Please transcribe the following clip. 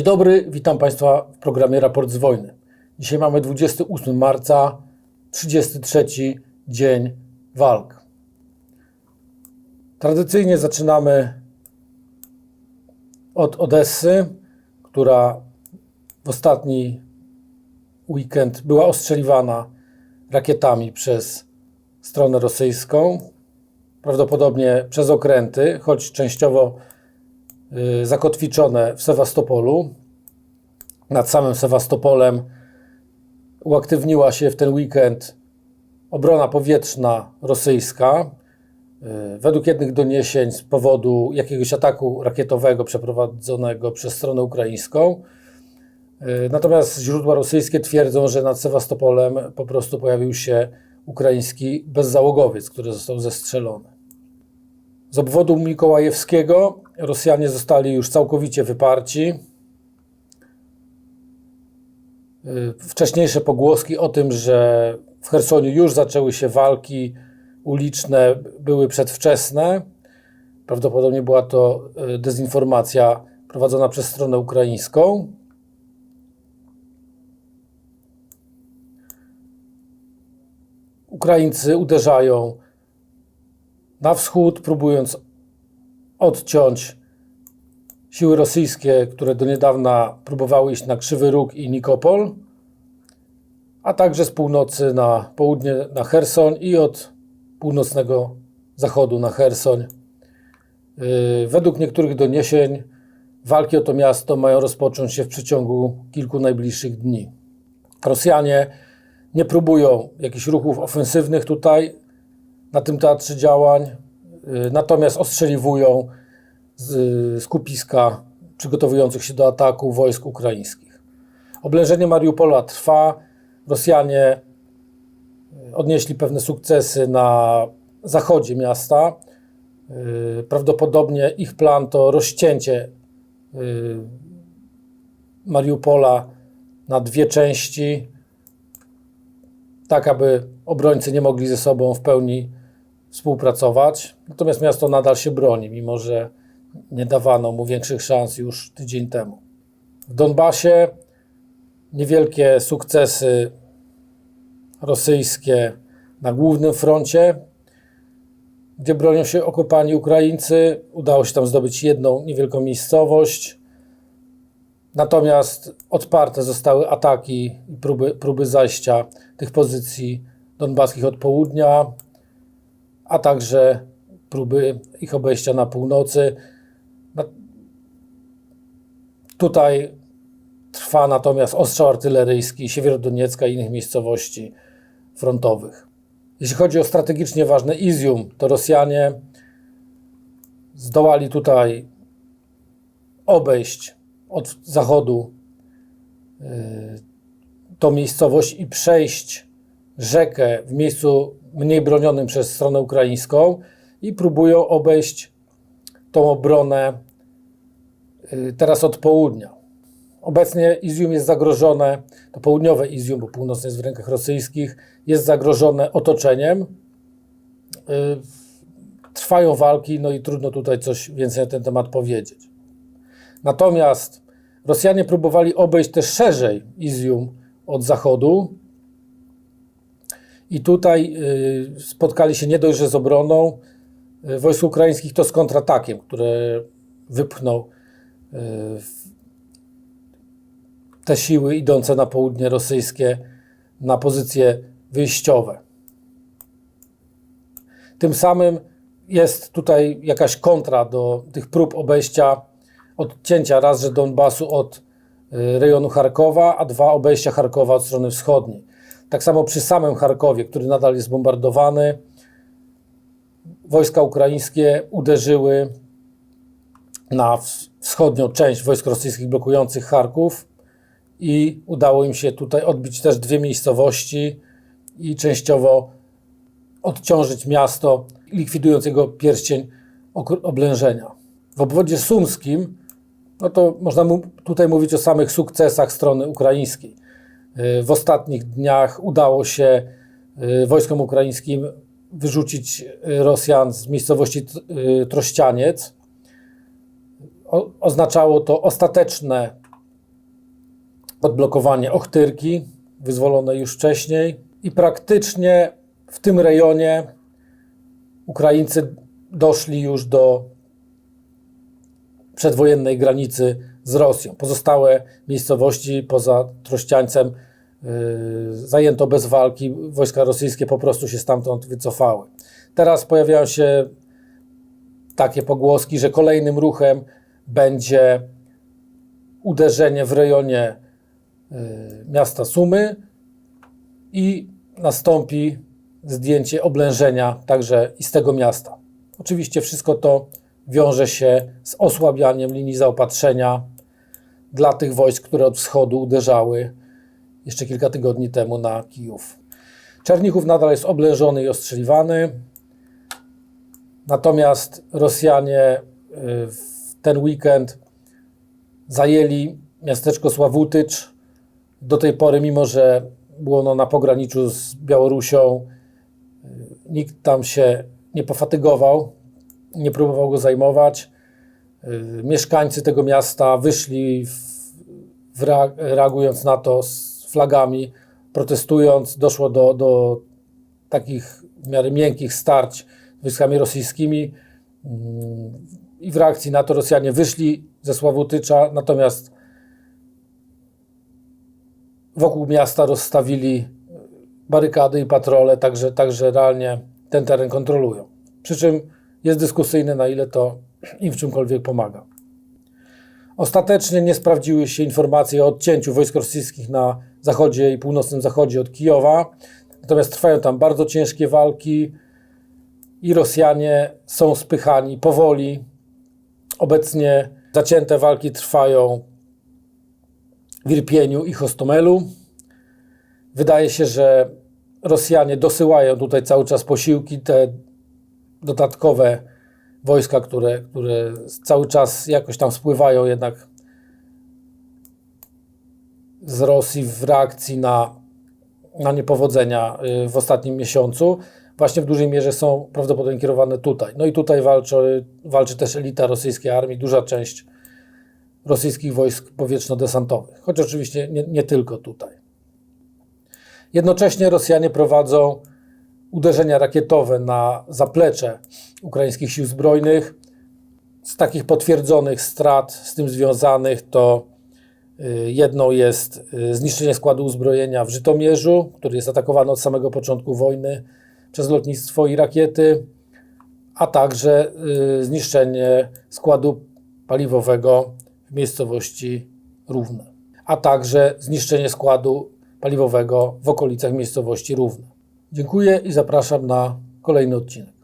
Dzień dobry, witam Państwa w programie Raport z Wojny. Dzisiaj mamy 28 marca, 33 dzień walk. Tradycyjnie zaczynamy od Odessy, która w ostatni weekend była ostrzeliwana rakietami przez stronę rosyjską, prawdopodobnie przez okręty, choć częściowo zakotwiczone w Sewastopolu. Nad samym Sewastopolem uaktywniła się w ten weekend obrona powietrzna rosyjska. Y, Według jednych doniesień z powodu jakiegoś ataku rakietowego przeprowadzonego przez stronę ukraińską. Y, Natomiast źródła rosyjskie twierdzą, że nad Sewastopolem po prostu pojawił się ukraiński bezzałogowiec, który został zestrzelony. Z obwodu mikołajewskiego Rosjanie zostali już całkowicie wyparci. Y, Wcześniejsze pogłoski o tym, że w Chersoniu już zaczęły się walki uliczne, były przedwczesne. Prawdopodobnie była to y, dezinformacja prowadzona przez stronę ukraińską. Ukraińcy uderzają na wschód, próbując odciąć siły rosyjskie, które do niedawna próbowały iść na Krzywy Róg i Nikopol, a także z północy na południe na Cherson i od północnego zachodu na Cherson. Yy, Według niektórych doniesień walki o to miasto mają rozpocząć się w przeciągu kilku najbliższych dni. Rosjanie nie próbują jakichś ruchów ofensywnych tutaj na tym teatrze działań, y, natomiast ostrzeliwują z skupiska przygotowujących się do ataku wojsk ukraińskich. Oblężenie Mariupola trwa. Rosjanie y, odnieśli pewne sukcesy na zachodzie miasta. Y, Prawdopodobnie ich plan to rozcięcie y, Mariupola na dwie części, tak aby obrońcy nie mogli ze sobą w pełni współpracować. Natomiast miasto nadal się broni, mimo że nie dawano mu większych szans już tydzień temu. W Donbasie niewielkie sukcesy rosyjskie na głównym froncie, gdzie bronią się okopani Ukraińcy. Udało się tam zdobyć jedną niewielką miejscowość. Natomiast odparte zostały ataki i próby, próby zajścia tych pozycji donbaskich od południa, a także próby ich obejścia na północy. Tutaj trwa natomiast ostrzał artyleryjski Siewierodoniecka i innych miejscowości frontowych. Jeśli chodzi o strategicznie ważne Izium, to Rosjanie zdołali tutaj obejść od zachodu y, tą miejscowość i przejść rzekę w miejscu mniej bronionym przez stronę ukraińską i próbują obejść tą obronę y, teraz od południa. Obecnie Izium jest zagrożone, to południowe Izium, bo północne jest w rękach rosyjskich, jest zagrożone otoczeniem. Y, Trwają walki, no i trudno tutaj coś więcej na ten temat powiedzieć. Natomiast Rosjanie próbowali obejść też szerzej Izium od zachodu. I tutaj y, spotkali się nie dość, że z obroną y, wojsk ukraińskich, to z kontratakiem, które wypchnął y, te siły idące na południe rosyjskie na pozycje wyjściowe. Tym samym jest tutaj jakaś kontra do tych prób obejścia, odcięcia raz, że Donbasu od rejonu Charkowa, a dwa obejścia Charkowa od strony wschodniej. Tak samo przy samym Charkowie, który nadal jest bombardowany, wojska ukraińskie uderzyły na wschodnią część wojsk rosyjskich blokujących Charków i udało im się tutaj odbić też dwie miejscowości i częściowo odciążyć miasto, likwidując jego pierścień oblężenia. W obwodzie sumskim, no to można tutaj mówić o samych sukcesach strony ukraińskiej. Y, W ostatnich dniach udało się y, wojskom ukraińskim wyrzucić y, Rosjan z miejscowości Trościaniec. O, oznaczało to ostateczne odblokowanie Ochtyrki, wyzwolone już wcześniej. I praktycznie w tym rejonie Ukraińcy doszli już do przedwojennej granicy z Rosją. Pozostałe miejscowości poza Trościańcem zajęto bez walki. Wojska rosyjskie po prostu się stamtąd wycofały. Teraz pojawiają się takie pogłoski, że kolejnym ruchem będzie uderzenie w rejonie yy, miasta Sumy i nastąpi zdjęcie oblężenia także i z tego miasta. Oczywiście wszystko to wiąże się z osłabianiem linii zaopatrzenia dla tych wojsk, które od wschodu uderzały jeszcze kilka tygodni temu na Kijów. Czernichów nadal jest oblężony i ostrzeliwany, natomiast Rosjanie y, w ten weekend zajęli miasteczko Sławutycz. Do tej pory, mimo że było ono na pograniczu z Białorusią, y, nikt tam się nie pofatygował, nie próbował go zajmować. Y, mieszkańcy tego miasta wyszli, w, w reagując na to z flagami, protestując. Doszło do, do takich w miarę miękkich starć z wojskami rosyjskimi mm, i w reakcji na to Rosjanie wyszli ze Sławutycza, natomiast wokół miasta rozstawili barykady i patrole, także, także realnie ten teren kontrolują. Przy czym jest dyskusyjne, na ile to im w czymkolwiek pomaga. Ostatecznie nie sprawdziły się informacje o odcięciu wojsk rosyjskich na zachodzie i północnym zachodzie od Kijowa, natomiast trwają tam bardzo ciężkie walki i Rosjanie są spychani powoli. Obecnie zacięte walki trwają w Irpieniu i Hostomelu. Wydaje się, że Rosjanie dosyłają tutaj cały czas posiłki. Te dodatkowe wojska, które, które cały czas jakoś tam spływają jednak z Rosji w reakcji na, na niepowodzenia y, w ostatnim miesiącu, właśnie w dużej mierze są prawdopodobnie kierowane tutaj. No i tutaj walczy, walczy też elita rosyjskiej armii, duża część rosyjskich wojsk powietrzno-desantowych, choć oczywiście nie, nie tylko tutaj. Jednocześnie Rosjanie prowadzą uderzenia rakietowe na zaplecze ukraińskich sił zbrojnych. Z takich potwierdzonych strat z tym związanych to jedną jest y, zniszczenie składu uzbrojenia w Żytomierzu, który jest atakowany od samego początku wojny przez lotnictwo i rakiety, a także y, zniszczenie składu paliwowego w miejscowości Równe, a także zniszczenie składu paliwowego w okolicach miejscowości Równe. Dziękuję i zapraszam na kolejny odcinek.